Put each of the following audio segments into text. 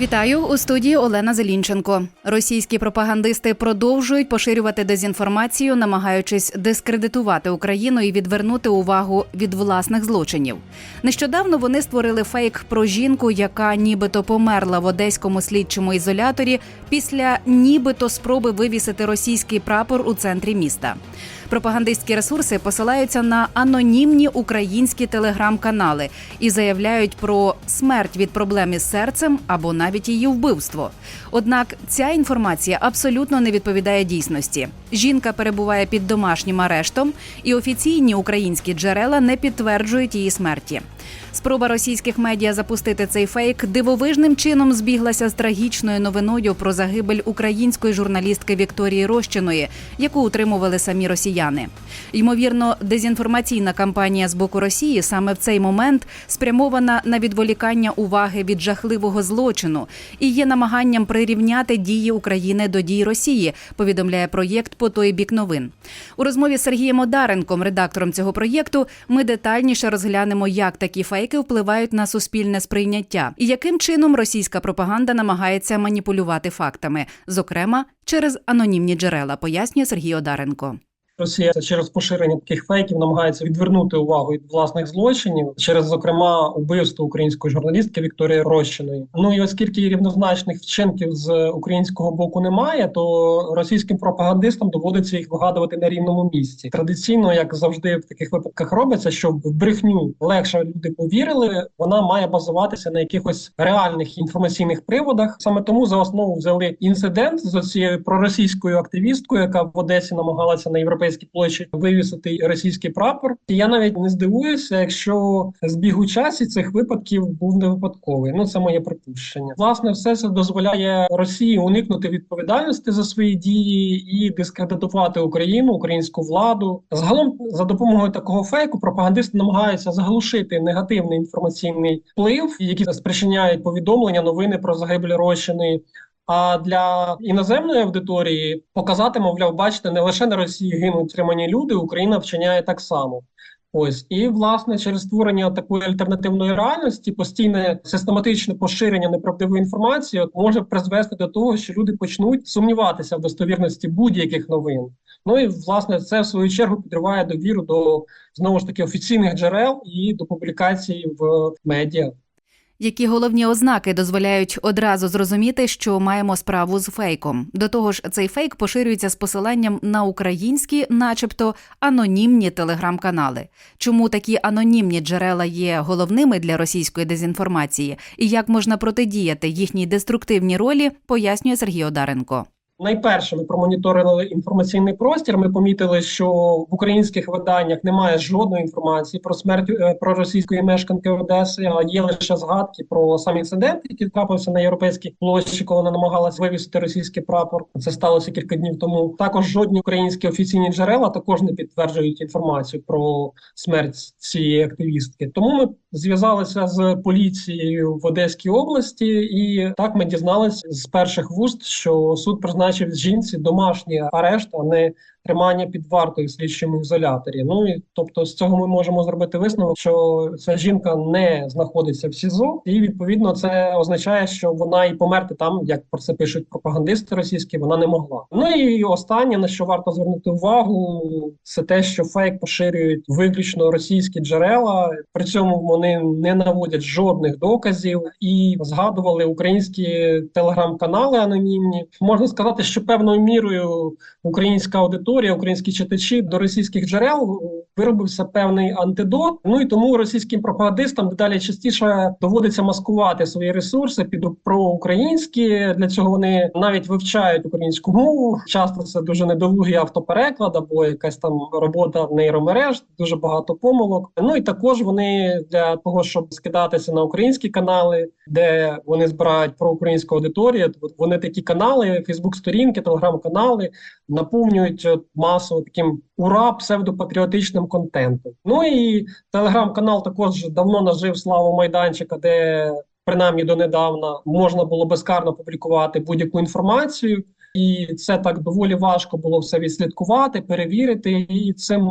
Вітаю у студії Олена Зелінченко. Російські пропагандисти продовжують поширювати дезінформацію, намагаючись дискредитувати Україну і відвернути увагу від власних злочинів. Нещодавно вони створили фейк про жінку, яка нібито померла в одеському слідчому ізоляторі після нібито спроби вивісити російський прапор у центрі міста. Пропагандистські ресурси посилаються на анонімні українські телеграм-канали і заявляють про смерть від проблем із серцем або навіть її вбивство. Однак ця інформація абсолютно не відповідає дійсності. Жінка перебуває під домашнім арештом, і офіційні українські джерела не підтверджують її смерті. Спроба російських медіа запустити цей фейк дивовижним чином збіглася з трагічною новиною про загибель української журналістки Вікторії Рощиної, яку утримували самі росіяни. Ймовірно, дезінформаційна кампанія з боку Росії саме в цей момент спрямована на відволікання уваги від жахливого злочину і є намаганням прирівняти дії України до дій Росії. Повідомляє проєкт по той бік новин. У розмові з Сергієм Одаренком, редактором цього проєкту, ми детальніше розглянемо, як такі фейки впливають на суспільне сприйняття і яким чином російська пропаганда намагається маніпулювати фактами, зокрема через анонімні джерела, пояснює Сергій Одаренко. Росія через поширення таких фейків намагається відвернути увагу від власних злочинів через, зокрема, убивство української журналістки Вікторії Рощиної. Ну і оскільки рівнозначних вчинків з українського боку немає, то російським пропагандистам доводиться їх вигадувати на рівному місці. Традиційно, як завжди, в таких випадках робиться, щоб в брехню легше люди повірили, вона має базуватися на якихось реальних інформаційних приводах. Саме тому за основу взяли інцидент з цією проросійською активісткою, яка в Одесі намагалася на європейській площі вивісити російський прапор. І я навіть не здивуюся, якщо збіг у часі цих випадків був не випадковий. Ну це моє припущення. Власне, все це дозволяє Росії уникнути відповідальності за свої дії і дискредитувати Україну, українську владу. Загалом, за допомогою такого фейку, пропагандисти намагаються заглушити негативний інформаційний вплив, який спричиняють повідомлення, новини про загибель Рощини. А для іноземної аудиторії показати, мовляв, бачите, не лише на Росії гинуть тримані люди, Україна вчиняє так само. Ось і власне через створення такої альтернативної реальності, постійне систематичне поширення неправдивої інформації от, може призвести до того, що люди почнуть сумніватися в достовірності будь-яких новин. Ну і власне це в свою чергу підриває довіру до знову ж таки офіційних джерел і до публікацій в медіа. Які головні ознаки дозволяють одразу зрозуміти, що маємо справу з фейком? До того ж, цей фейк поширюється з посиланням на українські, начебто, анонімні телеграм-канали. Чому такі анонімні джерела є головними для російської дезінформації, і як можна протидіяти їхній деструктивній ролі, пояснює Сергій Одаренко. Найперше ми промоніторили інформаційний простір. Ми помітили, що в українських виданнях немає жодної інформації про смерть е, про російської мешканки Одеси, а є лише згадки про сам інцидент, який трапився на європейській площі, коли вона намагалась вивісити російський прапор. Це сталося кілька днів тому. Також жодні українські офіційні джерела також не підтверджують інформацію про смерть цієї активістки. Тому ми зв'язалися з поліцією в Одеській області, і так ми дізналися з перших вуст, що суд призначив жінці домашній арешт, а не тримання під вартою в слідчому ізоляторі. Ну і тобто з цього ми можемо зробити висновок, що ця жінка не знаходиться в СІЗО, і відповідно це означає, що вона і померти там, як про це пишуть пропагандисти російські, вона не могла. Ну і останнє на що варто звернути увагу, це те, що фейк поширюють виключно російські джерела. При цьому вони не наводять жодних доказів і згадували українські телеграм-канали анонімні. Можна сказати, що певною мірою українська аудиторія, українські читачі до російських джерел виробився певний антидот. Ну і тому російським пропагандистам дедалі частіше доводиться маскувати свої ресурси під проукраїнські. Для цього вони навіть вивчають українську мову. Часто це дуже недолугий автопереклад або якась там робота нейромереж, дуже багато помилок. Ну і також вони для того, щоб скидатися на українські канали, де вони збирають проукраїнську аудиторію. Вони такі канали, Фейсбук-сторінки, телеграм-канали наповнюють масово таким ура псевдопатріотичним контентом. Ну і телеграм-канал також давно нажив славу майданчика, де принаймні донедавна можна було безкарно публікувати будь-яку інформацію. І це так доволі важко було все відслідкувати, перевірити. І цим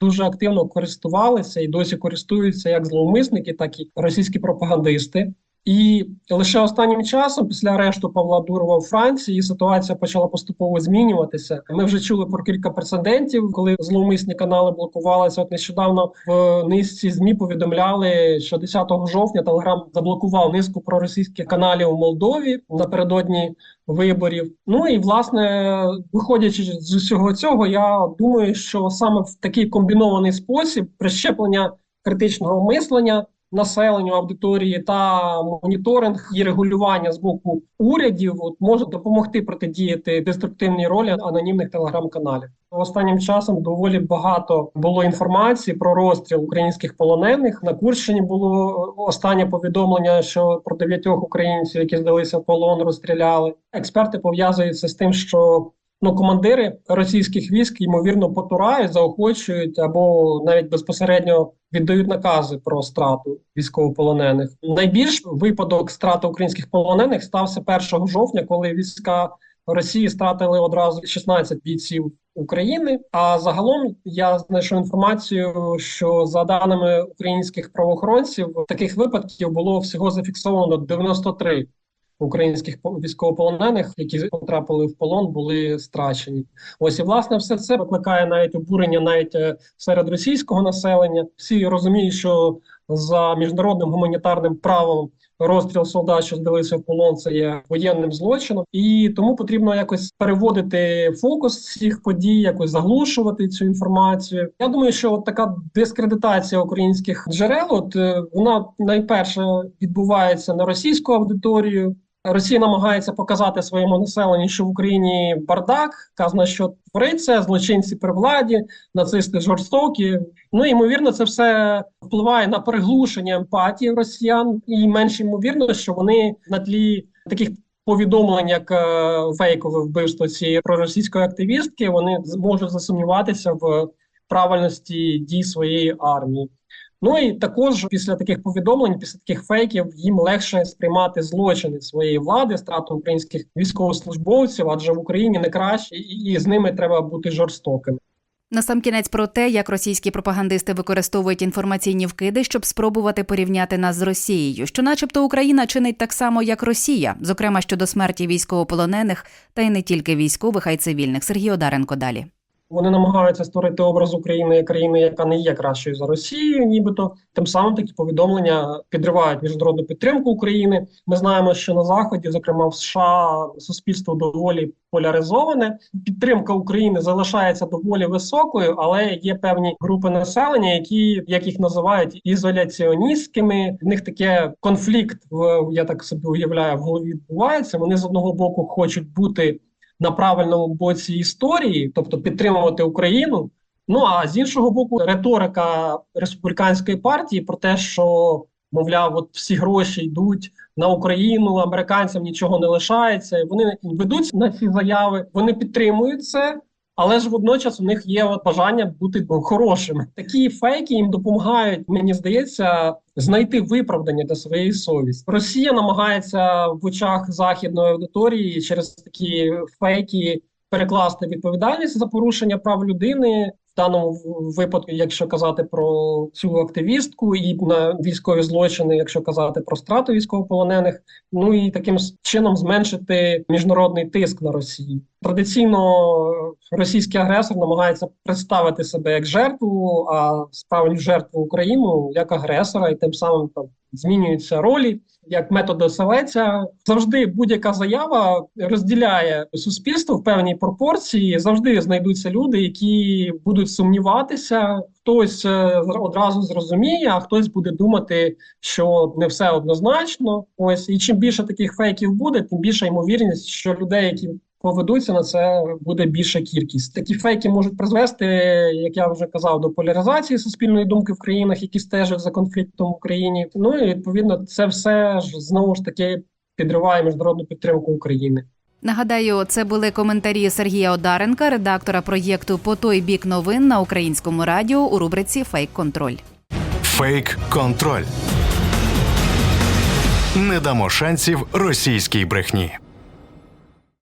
дуже активно користувалися і досі користуються як зловмисники, так і російські пропагандисти. І лише останнім часом, після арешту Павла Дурова у Франції, ситуація почала поступово змінюватися. Ми вже чули про кілька прецедентів, коли зловмисні канали блокувалися. От нещодавно в низці змі повідомляли, що 10 жовтня Телеграм заблокував низку проросійських каналів у Молдові напередодні виборів. Ну і власне, виходячи з усього цього, я думаю, що саме в такий комбінований спосіб прищеплення критичного мислення населенню аудиторії та моніторинг і регулювання з боку урядів от може допомогти протидіяти деструктивній ролі анонімних телеграм-каналів. Останнім часом доволі багато було інформації про розстріл українських полонених. На Курщині було останнє повідомлення, що про дев'ятьох українців, які здалися в полон, розстріляли. Експерти пов'язуються з тим, що ну командири російських військ ймовірно потурають, заохочують або навіть безпосередньо віддають накази про страту військовополонених. Найбільш випадок страти українських полонених стався 1 жовтня, коли війська Росії стратили одразу 16 бійців України. А загалом я знайшов інформацію, що за даними українських правоохоронців, таких випадків було всього зафіксовано 93 українських по- військовополонених, які потрапили в полон, були страчені. Ось і власне все це викликає навіть обурення навіть е, серед російського населення. Всі розуміють, що за міжнародним гуманітарним правом розстріл солдат, що здалися в полон, це є воєнним злочином, і тому потрібно якось переводити фокус цих подій, якось заглушувати цю інформацію. Я думаю, що от така дискредитація українських джерел, от е, вона найперше відбувається на російську аудиторію. Росія намагається показати своєму населенню, що в Україні бардак, казна, що твориться, злочинці при владі, нацисти жорстокі. Ну ймовірно, це все впливає на приглушення емпатії росіян, і менш ймовірно, що вони на тлі таких повідомлень, як е, фейкове вбивство цієї проросійської активістки, вони зможуть засумніватися в правильності дій своєї армії. Ну і також після таких повідомлень, після таких фейків, їм легше сприймати злочини своєї влади, страту українських військовослужбовців, адже в Україні не краще, і, з ними треба бути жорстокими. Насамкінець про те, як російські пропагандисти використовують інформаційні вкиди, щоб спробувати порівняти нас з Росією, що, начебто, Україна чинить так само, як Росія, зокрема щодо смерті військовополонених, та й не тільки військових, а й цивільних. Сергій Одаренко далі. Вони намагаються створити образ України як країни, яка не є кращою за Росію, нібито тим самим такі повідомлення підривають міжнародну підтримку України. Ми знаємо, що на заході, зокрема в США, суспільство доволі поляризоване. Підтримка України залишається доволі високою, але є певні групи населення, які як їх називають ізоляціоністськими. В них таке конфлікт в я так собі уявляю в голові відбувається. Вони з одного боку хочуть бути на правильному боці історії, тобто підтримувати Україну. Ну а з іншого боку, риторика республіканської партії про те, що мовляв, от всі гроші йдуть на Україну, американцям нічого не лишається. Вони ведуть на ці заяви, вони підтримують це. Але ж водночас у них є бажання бути хорошими. Такі фейки їм допомагають, мені здається, знайти виправдання для своєї совісті. Росія намагається в очах західної аудиторії через такі фейки перекласти відповідальність за порушення прав людини. Даному випадку, якщо казати про цю активістку, і на військові злочини, якщо казати про страту військовополонених, ну і таким чином зменшити міжнародний тиск на Росію. Традиційно російський агресор намагається представити себе як жертву, а справді жертву Україну як агресора, і тим самим там змінюються ролі як метод селеця. Завжди будь-яка заява розділяє суспільство в певній пропорції. Завжди знайдуться люди, які будуть сумніватися. Хтось е, одразу зрозуміє, а хтось буде думати, що не все однозначно. Ось і чим більше таких фейків буде, тим більша ймовірність, що людей, які поведуться на це, буде більша кількість. Такі фейки можуть призвести, як я вже казав, до поляризації суспільної думки в країнах, які стежать за конфліктом в Україні. Ну і відповідно, це все ж знову ж таки підриває міжнародну підтримку України. Нагадаю, це були коментарі Сергія Одаренка, редактора проєкту По той бік новин на українському радіо у рубриці Фейк Контроль. Фейк контроль. Не дамо шансів російській брехні.